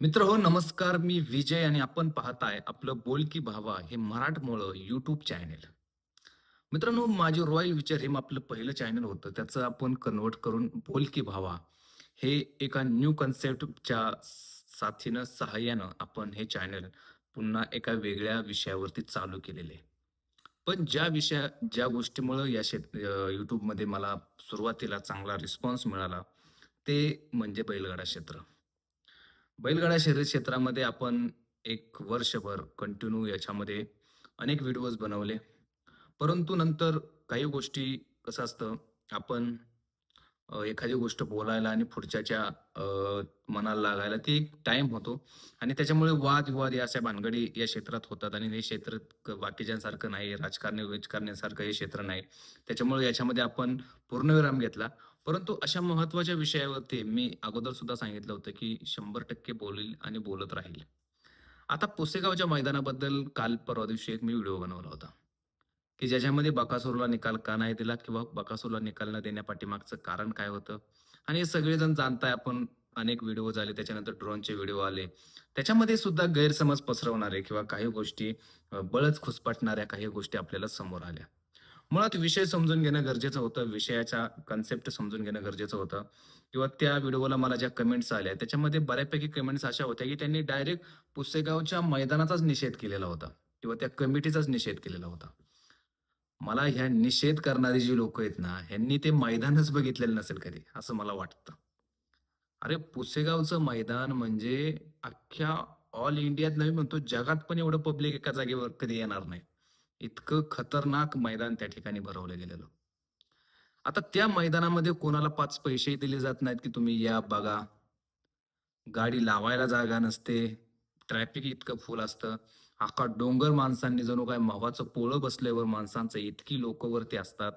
मित्र हो नमस्कार. मी विजय आणि आपण पाहताय आपलं बोल की भावा हे मराठमोळं युट्यूब चॅनेल मित्रांनो माझे रॉयल विचार हे आपलं पहिलं चॅनल होतं. त्याचं आपण कन्वर्ट करून बोल की भावा हे एका न्यू कन्सेप्टच्या साथीनं सहाय्यानं आपण हे चॅनल पुन्हा एका वेगळ्या विषयावरती चालू केलेले पण ज्या विषया ज्या गोष्टीमुळं या शेत यूट्यूबमध्ये मला सुरुवातीला चांगला रिस्पॉन्स मिळाला ते म्हणजे बैलगाडा क्षेत्र. बैलगाडा शर्यत क्षेत्रामध्ये आपण एक वर्षभर कंटिन्यू याच्यामध्ये अनेक व्हिडिओज बनवले. परंतु नंतर काही गोष्टी कसं असतं, आपण एखादी गोष्ट बोलायला आणि पुढच्याच्या मनाला लागायला ती एक टाईम होतो आणि त्याच्यामुळे वाद-विवाद या अशा भानगडी या क्षेत्रात होतात आणि हे क्षेत्र बाकीच्यांसारखं नाही, राजकारणी राजकारण्यासारखं हे क्षेत्र नाही. त्याच्यामुळे याच्यामध्ये आपण पूर्णविराम घेतला. परंतु अशा महत्त्वाच्या विषयावरती मी अगोदर सुद्धा सांगितलं होतं, की 100% बोलेल आणि बोलत राहील. आता पुसेगावच्या मैदानाबद्दल काल परवा दिवशी एक मी व्हिडिओ बनवला होता, की ज्याच्यामध्ये बकासूरला निकाल का नाही दिला किंवा बकासूरला निकाल न देण्यापाठीमागचं कारण काय होतं? आणि हे सगळेजण जाणताय आपण अनेक व्हिडिओ झाले, त्याच्यानंतर ड्रोनचे व्हिडिओ आले. त्याच्यामध्ये सुद्धा गैरसमज पसरवणारे किंवा काही गोष्टी बळच खुसपटणाऱ्या काही गोष्टी आपल्याला समोर आल्या. मुळात विषय समजून घेणं गरजेचं होतं. विषयाच्या कन्सेप्ट समजून घेणं गरजेचं होतं किंवा त्या व्हिडिओला मला ज्या कमेंट्स आल्या, त्याच्यामध्ये बऱ्यापैकी कमेंट्स अशा होत्या, की त्यांनी डायरेक्ट पुसेगावच्या मैदानाचाच निषेध केलेला होता किंवा त्या कमिटीचाच निषेध केलेला होता. मला ह्या निषेध करणारी जी लोक आहेत ना, ह्यांनी ते मैदानच बघितलेलं नसेल कधी, असं मला वाटतं. अरे, पुसेगावचं मैदान म्हणजे अख्ख्या ऑल इंडियात नाही म्हणतो, जगात पण एवढं पब्लिक एका जागेवर कधी येणार नाही. इतकं खतरनाक मैदान त्या ठिकाणी भरवलं गेलेलं. आता त्या मैदानामध्ये कोणाला पाच पैसेही दिले जात नाहीत, की तुम्ही या, बघा. गाडी लावायला जागा नसते. ट्रॅफिक इतकं फुल असतं. अख्खा डोंगर माणसांनी जणू काय मवाचं पोळं बसल्यावर माणसांचं इतकी लोक वरती असतात.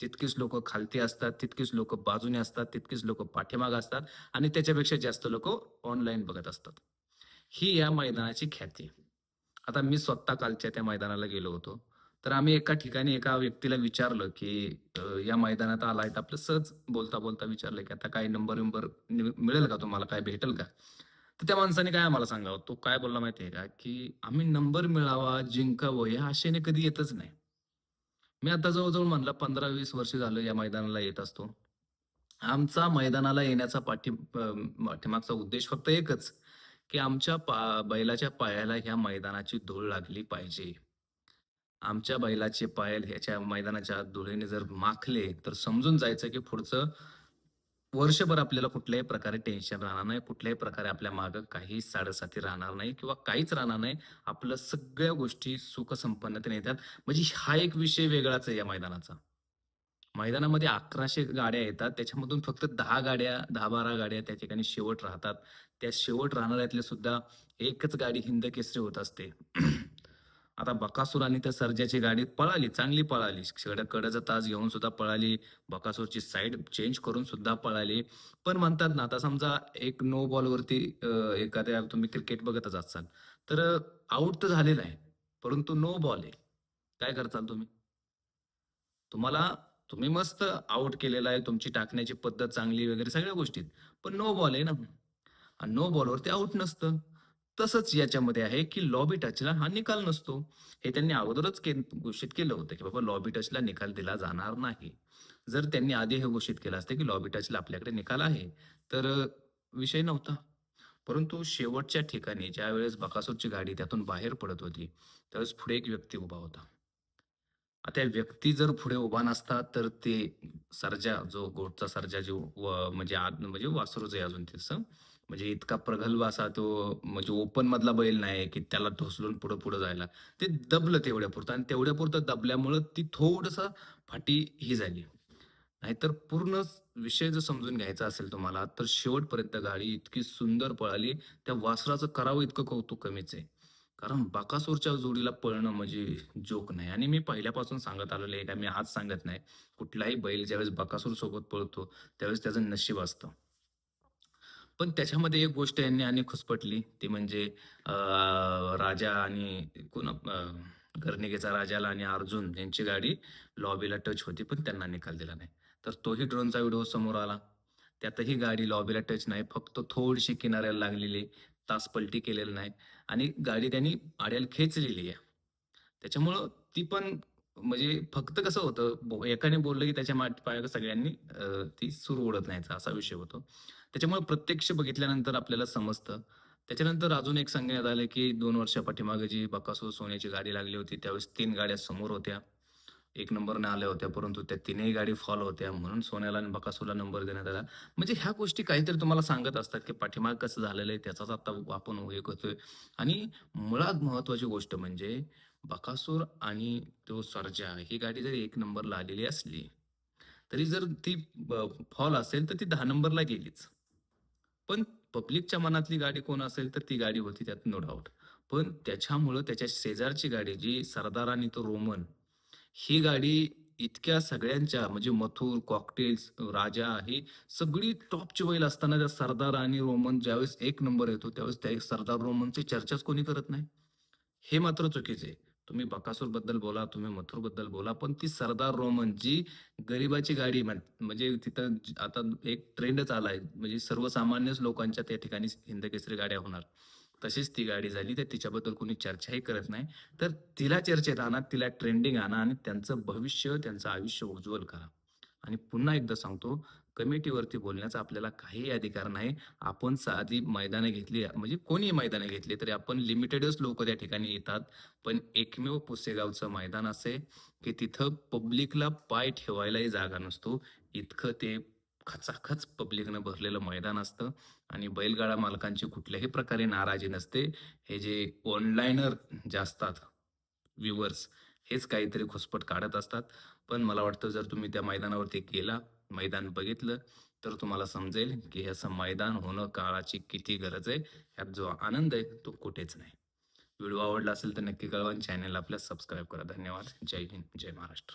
तितकीच लोक खालती असतात, तितकीच लोक बाजूने असतात, तितकीच लोक पाठीमाग असतात आणि त्याच्यापेक्षा जास्त लोक ऑनलाईन बघत असतात. ही या मैदानाची ख्याती आता मी स्वतः कालच्या त्या मैदानाला गेलो होतो. तर आम्ही एका ठिकाणी एका व्यक्तीला विचारलं, की या मैदानात आलाय तर आपलं सहज बोलता-बोलता विचारलं, की "आता काही नंबर विंबर मिळेल का तुम्हाला? काय भेटेल का?" तर त्या माणसाने काय आम्हाला सांगावं, तो काय बोलला माहिती आहे का, की "आम्ही नंबर मिळावा, जिंकावं या आशेने कधी येतच नाही." मी आता जवळजवळ म्हणलं 15-20 वर्ष झालं या मैदानाला येत असतो. आमचा मैदानाला येण्याचा पाठी पाठीमागचा उद्देश फक्त एकच, की आमच्या पा बैलाच्या पायाला ह्या मैदानाची धूळ लागली पाहिजे. आमच्या बैलाचे पायल ह्याच्या मैदानाच्या धुळेने जर माखले, तर समजून जायचं की पुढचं वर्षभर आपल्याला कुठल्याही प्रकारे टेन्शन राहणार नाही. कुठल्याही प्रकारे आपल्या मागं काही साडेसाती राहणार नाही किंवा काहीच राहणार नाही. आपलं सगळ्या गोष्टी सुखसंपन्नतेने येतात. म्हणजे हा एक विषय वेगळाच आहे या मैदानाचा. मैदानामध्ये अकराशे गाड्या येतात. त्याच्यामधून फक्त दहा गाड्या, दहा बारा गाड्या त्या ठिकाणी शेवट राहतात. त्या शेवट राहणाऱ्यातल्या सुद्धा एकच गाडी हिंद केसरी होत असते. आता बकासूर आणि त्या सर्जाची गाडी पळाली, चांगली पळाली. कडं तास घेऊन सुद्धा पळाली. बकासूरची साईड चेंज करून सुद्धा पळाली. पण म्हणतात ना, आता समजा एक नो बॉलवरती एखाद्या तुम्ही क्रिकेट बघतच असाल, तर आउट तर झालेला आहे. परंतु नो बॉल आहे. काय करताल तुम्ही? तुम्हाला तुम्ही मस्त आउट केलेला आहे. तुमची टाकण्याची पद्धत चांगली वगैरे सगळ्या गोष्टीत पण नो बॉल आहे ना. आणि नो बॉलवरती आउट नसतं. तसंच याच्यामध्ये आहे, की लॉबी टचला हा निकाल नसतो. हे त्यांनी अगोदरच के घोषित केलं होतं, की बाबा लॉबी टचला निकाल दिला जाणार नाही. जर त्यांनी आधी हे घोषित केलं असतं, की लॉबी टचला आपल्याकडे निकाल आहे, तर विषय नव्हता. परंतु शेवटच्या ठिकाणी ज्यावेळेस बकासूरची गाडी त्यातून बाहेर पडत होती, त्यावेळेस पुढे एक व्यक्ती उभा होता. आता त्या व्यक्ती जर पुढे उभा नसता, तर ते सर्जा जो गोटचा सर्जा जो व म्हणजे आत म्हणजे वासरूच आहे अजून त्याचं म्हणजे इतका प्रगल्भ असा तो म्हणजे ओपन मधला बैल नाही, की त्याला ढोसलून पुढं-पुढं जायला. ते दबलं तेवढ्यापुरतं आणि तेवढ्यापुरतं दबल्यामुळं ती थोडंसं फाटी ही झाली. नाहीतर पूर्ण विषय जर समजून घ्यायचा असेल तुम्हाला, तर शेवटपर्यंत गाडी इतकी सुंदर पळाली. त्या वासराचं करावं इतकं कौतुक कमीच आहे. कारण बाकासूरच्या जोडीला पळणं म्हणजे जोक नाही आणि मी पहिल्यापासून सांगत आलेलो आहे, का मी आज सांगत नाही. कुठलाही बैल ज्यावेळेस बाकासूर सोबत पळतो, त्यावेळेस त्याचं नशीब असतं. पण त्याच्यामध्ये एक गोष्ट यांनी आणि खुसपटली, ती म्हणजे राजा आणि कोण अ, राजाला आणि अर्जुन यांची गाडी लॉबीला टच होती, पण त्यांना निकाल दिला नाही. तर तोही ड्रोनचा व्हिडिओ समोर आला. त्यातही गाडी लॉबीला टच नाही, फक्त थोडीशी किनाऱ्याला लागलेली. तास पलटी केलेलं नाही आणि गाडी त्यांनी आड्याला खेचलेली आहे. त्याच्यामुळं ती पण म्हणजे फक्त कसं होतं एकाने बोललं की त्याच्या माट पाया सगळ्यांनी ती सूर ओढत नाहीचा असा विषय होतो. त्याच्यामुळे प्रत्यक्ष बघितल्यानंतर आपल्याला समजतं. त्याच्यानंतर अजून एक सांगण्यात आलं की दोन वर्षा पाठीमागे जी बकासूर सोन्याची गाडी लागली होती त्यावेळेस तीन गाड्या समोर होत्या. एक नंबरने आल्या होत्या परंतु त्या तीनही गाडी फॉल होत्या म्हणून सोन्याला आणि बकासूरला नंबर देण्यात आला. म्हणजे ह्या गोष्टी काहीतरी तुम्हाला सांगत असतात की पाठीमाग कसं झालेलं आहे त्याचाच आता आपण हे करतोय. आणि मुळात महत्वाची गोष्ट म्हणजे बकासूर आणि तो सर्जा ही गाडी जरी एक नंबरला आलेली असली तरी जर ती फॉल असेल तर ती दहा नंबरला गेलीच. पण पब्लिकच्या मनातली गाडी कोण असेल तर ती गाडी होती त्यात नो डाऊट पण त्याच्यामुळं त्याच्या शेजारची गाडी जी सरदार आणि तो रोमन ही गाडी इतक्या सगळ्यांच्या म्हणजे मथुर कॉकटेल्स राजा ही सगळी टॉपची बैल असताना त्या सरदार आणि रोमन ज्यावेळेस एक नंबर येतो त्यावेळेस त्या सरदार रोमनची चर्चाच कोणी करत नाही. हे मात्र चुकीचे आहे. तुम्ही बकासूरबद्दल बोला तुम्ही मथुरबद्दल बोला पण ती सरदार रोमन जी गरिबाची गाडी म्हण- म्हणजे तिथं आता एक ट्रेंडच आलाय म्हणजे सर्वसामान्यच लोकांच्या त्या ठिकाणी हिंद केसरी गाड्या होणार. तशीच ती गाडी झाली तर तिच्याबद्दल कोणी चर्चाही करत नाही. तर तिला चर्चेत आणा तिला ट्रेंडिंग आणा आणि त्यांचं भविष्य त्यांचं आयुष्य उज्ज्वल करा. आणि पुन्हा एकदा सांगतो कमिटीवरती बोलण्याचा आपल्याला काहीही अधिकार नाही. आपण साधी मैदाने घेतली म्हणजे कोणी मैदाने घेतली तरी आपण लिमिटेडच लोक त्या ठिकाणी येतात. पण एकमेव पुसेगावचं मैदान असे की तिथं पब्लिकला पाय ठेवायलाही जागा नसतो. इतकं ते खचाखच पब्लिकनं भरलेलं मैदान असतं आणि बैलगाडा मालकांची कुठल्याही प्रकारे नाराजी नसते. हे जे ऑनलाईनर जे असतात व्ह्युअर्स हेच काहीतरी घुसपट काढत असतात. पण मला वाटतं जर तुम्ही त्या मैदानावरती गेला मैदान बघितलं तर तुम्हाला समजेल की असं मैदान होणं काळाची किती गरज आहे. ह्यात जो आनंद आहे तो कुठेच नाही. व्हिडिओ आवडला असेल तर नक्की कळवा चॅनल आपल्या सबस्क्राईब करा. धन्यवाद. जय हिंद. जय महाराष्ट्र.